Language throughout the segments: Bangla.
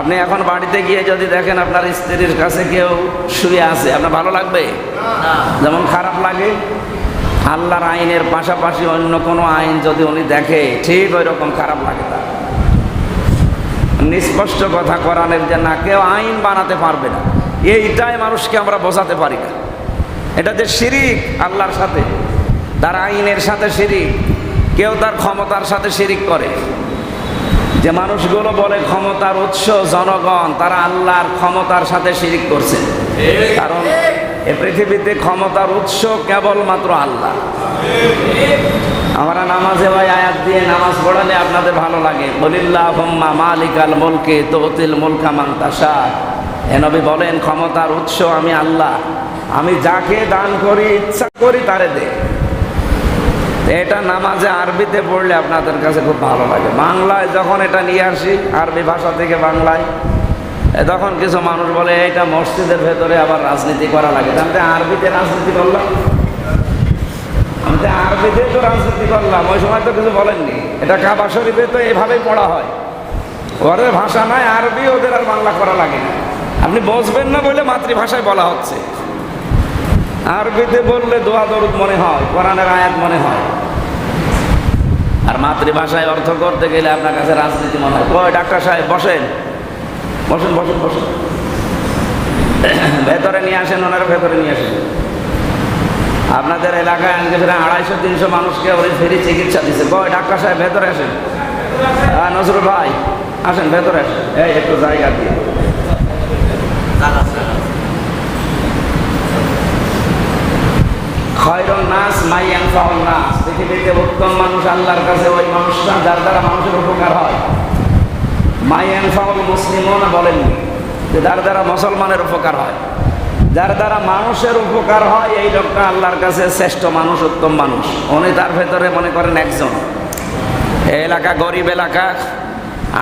আপনি এখন বাড়িতে গিয়ে যদি দেখেন আপনার স্ত্রীর কাছে কেউ শুয়ে আছে আপনার ভালো লাগবে? যেমন খারাপ লাগে? আল্লাহর আইনের পাশাপাশি অন্য কোনো আইন যদি উনি দেখে ঠিক ওই রকম খারাপ লাগে তার। নিস্পষ্ট কথা কোরআনের যে না কেউ আইন বানাতে পারবে না। এইটাই মানুষকে আমরা বোঝাতে পারি না। এটা যে শিরিক আল্লাহর সাথে তার আইনের সাথে শিরিক কেউ তার ক্ষমতার সাথে শিরিক করে। যে মানুষগুলো বলে ক্ষমতার উৎস জনগণ, তারা আল্লাহর ক্ষমতার সাথে শিরিক করছে। কারণ এ পৃথিবীতে ক্ষমতার উৎস কেবলমাত্র আল্লাহ। আমরা নামাজে ভাই আয়াত দিয়ে নামাজ পড়ালে আপনাদের ভালো লাগে। বলিল্লাহ হোম্মা মালিকাল মুলকে তোতিল মুলকা মান্তাসা এ বলেন, ক্ষমতার উৎস আমি আল্লাহ। আমি যাকে দান করি, ইচ্ছা করি তারে দে। এটা নামাজে আরবিতে পড়লে আপনাদের কাছে খুব ভালো লাগে। বাংলায় যখন এটা নিয়ে আসি, আরবি ভাষা থেকে বাংলায় তখন কিছু মানুষ বলে এটা মসজিদের ভেতরে আবার রাজনীতি করা লাগে। আমি আরবিতে রাজনীতি করলাম। আমি তো আরবিতে তো রাজনীতি করলাম। ওই সময় তো কিছু বলেননি। এটা কাবা শরীফে তো এভাবেই পড়া হয়। ওদের ভাষা নয় আরবি ওদের আর বাংলা করা লাগে না। আপনি বসবেন না বলে মাতৃভাষায় বলা হচ্ছে। আরবিতে বললে দোয়া দরুদ মনে হয়, কোরআনের আয়াত মনে হয়। আর মাতৃভাষায় অর্থ করতে গেলে আপনার কাছে রাজনীতি মনে হয়। কয় ডাক্তার সাহেব, বসেন। বসেন বসেন বসেন। ভেতরে নিয়ে আসেন, ওনারা ভেতরে নিয়ে আসেন। আপনাদের এলাকায় আজকে ফেরে আড়াইশো, তিনশো মানুষকে ওই ফেরি চিকিৎসা দিচ্ছে। কয় ডাক্তার সাহেব, ভেতরে আসেন। হ্যাঁ নজরুল ভাই, আসেন, ভেতরে আসেন। এই একটু জায়গা দিয়ে। খয়রন নাস মাই আনফাউল নাস। পৃথিবীতে উত্তম মানুষ আল্লাহর কাছে ওই মানুষটা, যার দ্বারা মানুষের উপকার হয়। মাই আনফাউল মুসলিমও বলেননি যে, যার দ্বারা মুসলমানের উপকার হয়। যার দ্বারা মানুষের উপকার হয়, এই লোকটা আল্লাহর কাছে শ্রেষ্ঠ মানুষ, উত্তম মানুষ। উনি তার ভেতরে মনে করেন একজন। এই এলাকা গরিব এলাকা,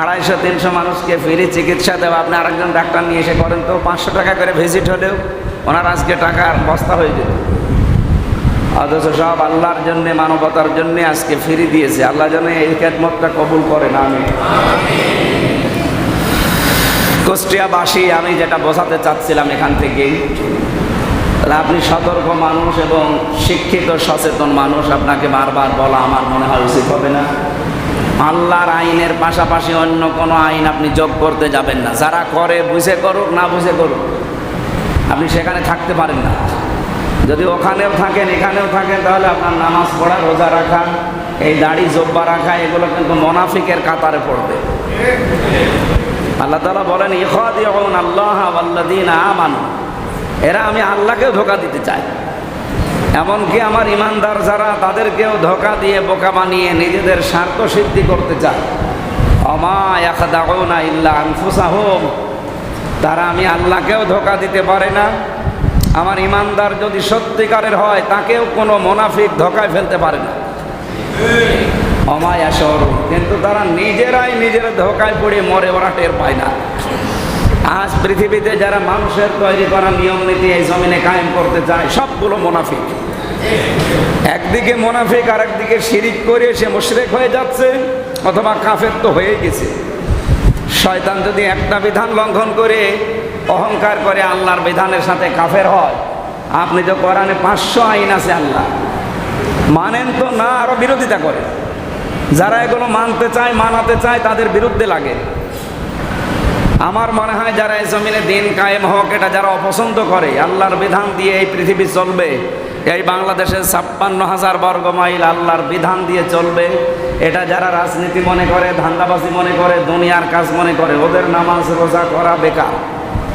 আড়াইশো, তিনশো মানুষকে ফ্রি চিকিৎসা দেওয়া। আপনি আরেকজন ডাক্তার নিয়ে এসে করেন তো, পাঁচশো টাকা করে ভিজিট হলেও ওনার আজকে টাকার বস্তা হয়ে যেত অথচ সব আল্লাহর জন্যে, মানবতার জন্যে আজকে ফিরি দিয়েছে। আল্লাহ যেন এই খেদমতটা কবুল করেন আমি কুষ্টিয়াবাসী, আমি যেটা বোঝাতে চাচ্ছিলাম এখান তাহলে আপনি সতর্ক মানুষ এবং শিক্ষিত, সচেতন মানুষ, আপনাকে বারবার বলা আমার মনে হয় উচিত হবে না। আল্লাহর আইনের পাশাপাশি অন্য কোনো আইন আপনি যোগ করতে যাবেন না। যারা করে, বুঝে করুক, না বুঝে করুক, আপনি সেখানে থাকতে পারেন না। যদি ওখানেও থাকেন, এখানেও থাকেন, তাহলে আপনার নামাজ পড়া, রোজা রাখা, এই দাড়ি, জব্বা রাখা, এগুলো কিন্তু মোনাফিকের কাতারে পড়বে। আল্লাহ তালা বলেন ইখন আল্লাহ আল্লাদিন আমানু। এরা আমি আল্লাহকেও ধোকা দিতে চাই। এমনকি আমার ইমানদার যারা, তাদেরকেও ধোকা দিয়ে বোকা বানিয়ে নিজেদের স্বার্থ সিদ্ধি করতে চায়। অমা না ইল্লা আনফুসাহুম। তারা আমি আল্লাহকেও ধোকা দিতে পারে না। আমার ইমানদার যদি সত্যিকারের হয়, তাকেও কোনো মোনাফিক ধোকায় ফেলতে পারে না। অমায়া শহর কিন্তু তারা নিজেরাই নিজের ধোকায় পড়ে মরে, ওরা টের পায় না। আজ পৃথিবীতে যারা মানুষের তৈরি করা নিয়ম নীতি এই জমিনে কায়েম করতে চায়, সবগুলো মোনাফিক। একদিকে মোনাফিক আর একদিকে শিরিক করে সে মুশরেক হয়ে যাচ্ছে, অথবা কাফের তো হয়ে গেছে। শয়তান যদি একটা বিধান লঙ্ঘন করে অহংকার করে আল্লাহর বিধানের সাথে কাফের হয়। আপনি তো কোরআনে পাঁচশো আইন আছে আল্লাহ। মানেন তো না আরও বিরোধিতা করে। যারা এগুলো মানতে চায়, মানাতে চায়, তাদের বিরুদ্ধে লাগে। আমার মনে হয় যারা এই জমিনে দিন কায়েম হোক, এটা যারা অপছন্দ করে, আল্লাহর বিধান দিয়ে এই পৃথিবী চলবে, এই বাংলাদেশের ছাপ্পান্ন হাজার বর্গ মাইল আল্লাহর বিধান দিয়ে চলবে, এটা যারা রাজনীতি মনে করে, ধান্দাবাজি মনে করে, দুনিয়ার কাজ মনে করে, ওদের নামাজ, রোজা করা বেকার।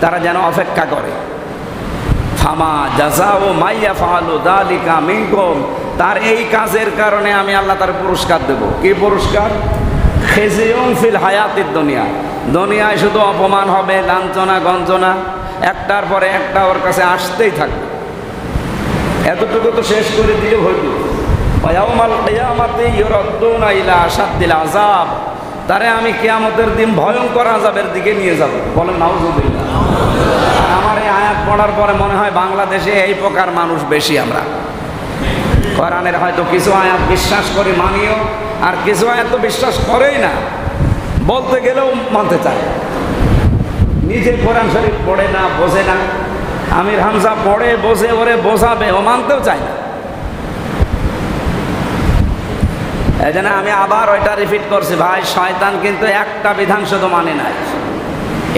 তারা যেন অপেক্ষা করে। ফামা জাজাও মাইয়া ফালু দালিকা মিনকুম। তার এই কাজের কারণে আমি আল্লাহ তার পুরস্কার দেব। কি পুরস্কার? ফিল হায়াতির দুনিয়া। দুনিয়ায় শুধু অপমান হবে, লাঞ্ছনা, গঞ্জনা, একটার পরে একটা ওর কাছে আসতেই থাকবে। এতটুকু তো শেষ করে দিলে হইত ওয়াউমাল কিয়ামাতি ইউরাদ্দুনা ইলা আশাদ্দিল আযাব। তারে আমি কেয়ামতের দিন ভয়ঙ্কর আযাবের দিকে নিয়ে যাব। বলেন, নাউজুবিল্লাহ। আর আমার এই আয়াত পড়ার পরে মনে হয় বাংলাদেশে এই প্রকার মানুষ বেশি আমরা। কোরআনের হয়তো কিছু আয়াত বিশ্বাস করি, মানিও, আর কিছু আয়াত তো বিশ্বাস করেই না। বলতে গেলেও মানতে চায়। নিজে কোরআন শরীফ পড়ে না, বোঝে না। আমির হামজা পড়ে, বোঝে, ওরে বোঝাবে, ও মানতেও চায় না। এই জন্য আমি আবার ওইটা রিপিট করছি ভাই শয়তান কিন্তু একটা বিধান শুধু মানে নাই।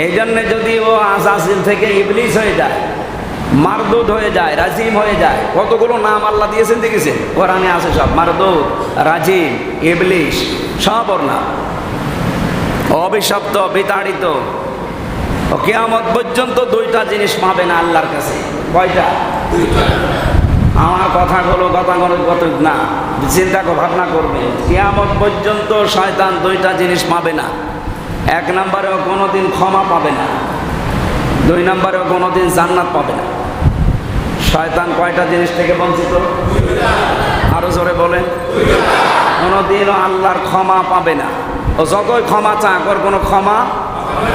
এই জন্য যদি ও আজাজিল থেকে ইবলিস হয়ে যায় মারদুদ হয়ে যায় রাজিম হয়ে যায় কতগুলো নাম আল্লাহ দিয়েছেন দেখেছেন? কোরআনে আছে সব মারদুদ রাজিম ইবলিশ সব ওর নাম। অভিশপ্ত বিতাড়িত। ও কেয়ামত পর্যন্ত দুইটা জিনিস পাবে না আল্লাহর কাছে। কয়টা? আমার কথাগুলো কথাগুলো কত না। চিন্তা কর- ভাবনা করবে। কেয়ামত পর্যন্ত শয়তান দুইটা জিনিস পাবে না। এক নম্বরেও কোনোদিন ক্ষমা পাবে না। দুই নম্বরেও কোনোদিন জান্নাত পাবে না। শয়তান কয়টা জিনিস থেকে বঞ্চিত? আরও জোরে বলেন। কোনোদিনও আল্লাহর ক্ষমা পাবে না। ও যতই ক্ষমা চাক, ওর কোনো ক্ষমা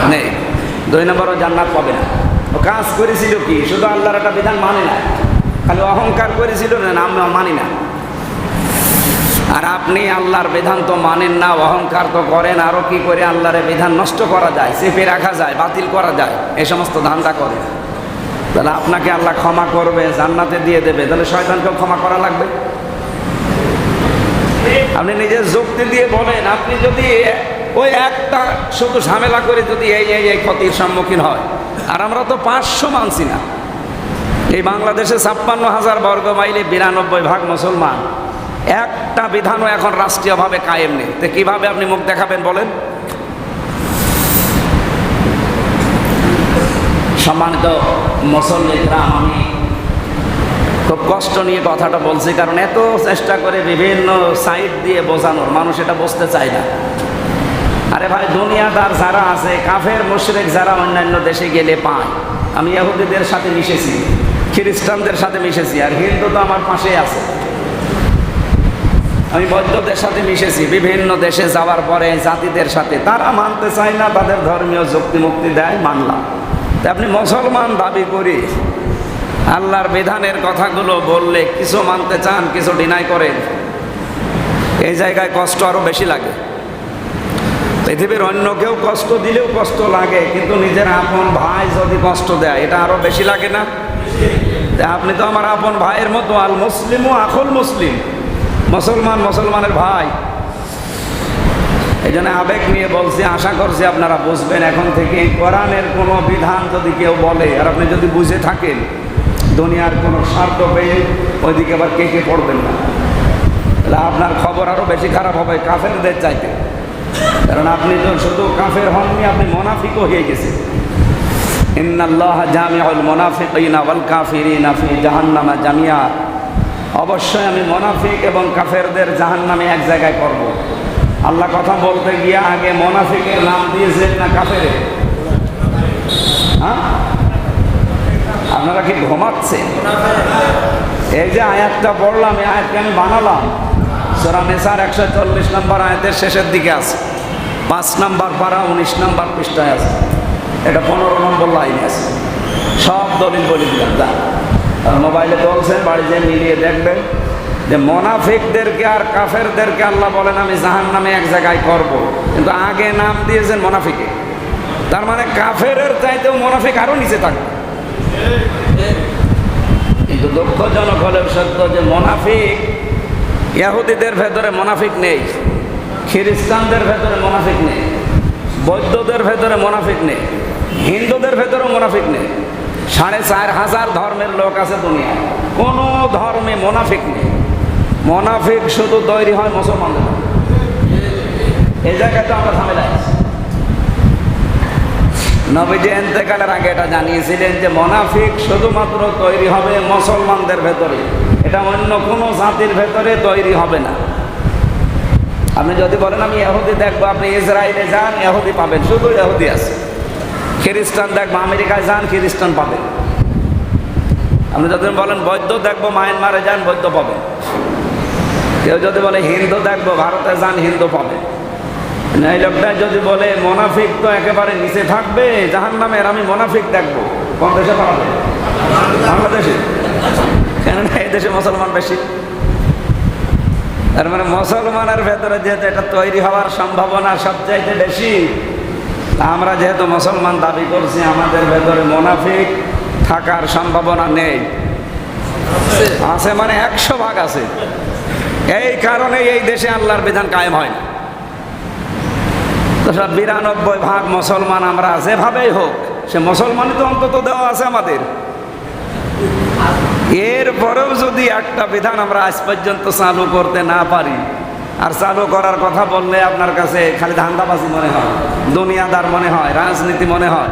নেই। দুই নম্বরও জান্নাত পাবে না। ও কাজ করেছিল কি? শুধু আল্লাহর একটা বিধান মানে না। খালি অহংকার করেছিল না আমরা মানি না। আর আপনি আল্লাহর বিধান তো মানেন না, অহংকার তো করেন আরও কি করে আল্লাহর বিধান নষ্ট করা যায়, চেপে রাখা যায়, বাতিল করা যায় এই সমস্ত ধান্দা করে তাহলে আপনাকে আল্লাহ ক্ষমা করবে, জান্নাতে দিয়ে দেবে, তাহলে শয়তানকেও ক্ষমা করা লাগবে। আপনি নিজের যুক্তি দিয়ে বলেন, আপনি যদি ওই একটা শুধু ঝামেলা করে যদি এই এই এই ক্ষতির সম্মুখীন হয়, আর আমরা তো পাঁচশো মানছি না। এই বাংলাদেশে ছাপ্পান্ন হাজার বর্গ মাইলে বিরানব্বই ভাগ মুসলমান। একটা বিধানও এখন রাষ্ট্রীয়ভাবে কায়েম নেই। তো কীভাবে আপনি মুখ দেখাবেন বলেন? সম্মানিত মুসল্লিরা আমি খুব কষ্ট নিয়ে কথাটা বলছি, কারণ এত চেষ্টা করে বিভিন্ন সাইড দিয়ে বোঝানোর, মানুষ এটা বুঝতে চায় না। আরে ভাই, দুনিয়াদার যারা আছে, কাফের, মুশরিক যারা অন্যান্য দেশে গেলে পায়, আমি ইহুদিদের সাথে মিশেছি, খ্রিস্টানদের সাথে মিশেছি, আর হিন্দু তো আমার পাশেই আছে। আমি বৌদ্ধদের সাথে মিশেছি, বিভিন্ন দেশে যাওয়ার পরে জাতিদের সাথে। তারা মানতে চায় না, তাদের ধর্মীয় যুক্তি মুক্তি দেয়, মানলাম। তা আপনি মুসলমান দাবি করি, আল্লাহর বিধানের কথাগুলো বললে কিছু মানতে চান, কিছু ডিনাই করেন। এই জায়গায় কষ্ট আরও বেশি লাগে। পৃথিবীর অন্য কেউ কষ্ট দিলেও কষ্ট লাগে, কিন্তু নিজের আপন ভাই যদি কষ্ট দেয়, এটা আরও বেশি লাগে না? আপনি তো আমার আপন ভাইয়ের মতো আল মুসলিমও আখল মুসলিম। মুসলমান, মুসলমানের ভাই। এই জন্য আবেগ নিয়ে বলছি, আশা করছি আপনারা বুঝবেন এখন থেকে কোরআনের কোনো বিধান যদি কেউ বলে, আর আপনি যদি বুঝে থাকেন, দুনিয়ার কোনো স্বার্থ পেয়ে ওইদিকে আবার কে কে পড়বেন না। তাহলে আপনার খবর আরও বেশি খারাপ হবে কাফেরদের চাইতে। কারণ আপনি তো শুধু কাফের হননি, আপনি মোনাফিকও হয়ে গেছেন। ইন্নাল্লাহ জামিউল মুনাফিকিনা ওয়াল কাফিরিনা ফি জাহান্নামা জামিয়া অবশ্যই আমি মোনাফিক এবং কাফেরদের জাহান নামে এক জায়গায় করব। আল্লাহ কথা বলতে গিয়ে আগে মোনাফিকের নাম দিয়েছেন না কাফেরে? হ্যাঁ? আপনারা কি ঘুমাচ্ছেন? এই যে আয়াতটা পড়লাম, এই আয়াতকে আমি বানালাম। সোরা নেসার একশো চল্লিশ নম্বর আয়াতের শেষের দিকে আছে। পাঁচ নম্বর পাড়া উনিশ নম্বর পৃষ্ঠায় আছে। এটা পনেরো নম্বর লাইনে আছে। সব দলিল বলি দিলাম মোবাইলে চলছেন বাড়িতে মিলিয়ে দেখবেন যে মোনাফিকদেরকে আর কাফেরদেরকে আল্লাহ বলেন, আমি জাহান নামে এক জায়গায় করব। কিন্তু আগে নাম দিয়েছেন মোনাফিকে। তার মানে কাফের চাইতেও মোনাফিক আরও নিচে থাকবে কিন্তু দুঃখজনক হলেও সত্য যে মোনাফিক ইয়াহুদিদের ভেতরে মোনাফিক নেই, খ্রিস্টানদের ভেতরে মোনাফিক নেই, বৌদ্ধদের ভেতরে মোনাফিক নেই, হিন্দুদের ভেতরেও মোনাফিক নেই। সাড়ে চার হাজার ধর্মের লোক আছে দুনিয়ায়। কোনো ধর্মে মোনাফিক নেই। মোনাফিক শুধু তৈরি হয় মুসলমানদের এই জায়গায় তো আমরা ঝামেলায় আছি। নবীজি এন্তেকালের আগে এটা জানিয়েছিলেন যে মোনাফিক শুধুমাত্র তৈরি হবে মুসলমানদের ভেতরে। এটা অন্য কোনো জাতির ভেতরে তৈরি হবে না। আপনি যদি বলেন, আমি এহুদি দেখব আপনি ইসরায়েলে যান এহুদি পাবেন। শুধু এহুদি আছে। খ্রিস্টান দেখব আমেরিকায় যান, খ্রিস্টান পাবেন আপনি যদি বলেন বৈদ্য দেখব, মায়ানমারে যান বৈদ্য পাবেন কেউ যদি বলে হিন্দু দেখব, ভারতে যান, হিন্দু পাবেন এই লোকটা যদি বলে মোনাফিক তো একেবারে নিচে থাকবে জাহান নামের আমি মোনাফিক দেখব। কোন দেশে পাবে বাংলাদেশে। কেননা এই দেশে মুসলমান বেশি। তার মানে মুসলমানের ভেতরে যেহেতু এটা তৈরি হওয়ার সম্ভাবনা সবচাইতে বেশি আমরা যেহেতু মুসলমান দাবি করছি, আমাদের ভেতরে মোনাফিক থাকার সম্ভাবনা নেই। আছে মানে একশো ভাগ আছে। এই কারণে এই দেশে আল্লাহর বিধান কায়েম হয় না। তো সব বিরানব্বই ভাগ মুসলমান আমরা যেভাবেই হোক, সে মুসলমানই তো অন্তত দেওয়া আছে আমাদের। এরপরেও যদি একটা বিধান আমরা আজ পর্যন্ত চালু করতে না পারি আর চালু করার কথা বললে আপনার কাছে খালি ধান্দাবাজি মনে হয়, দুনিয়াদার মনে হয়, রাজনীতি মনে হয়।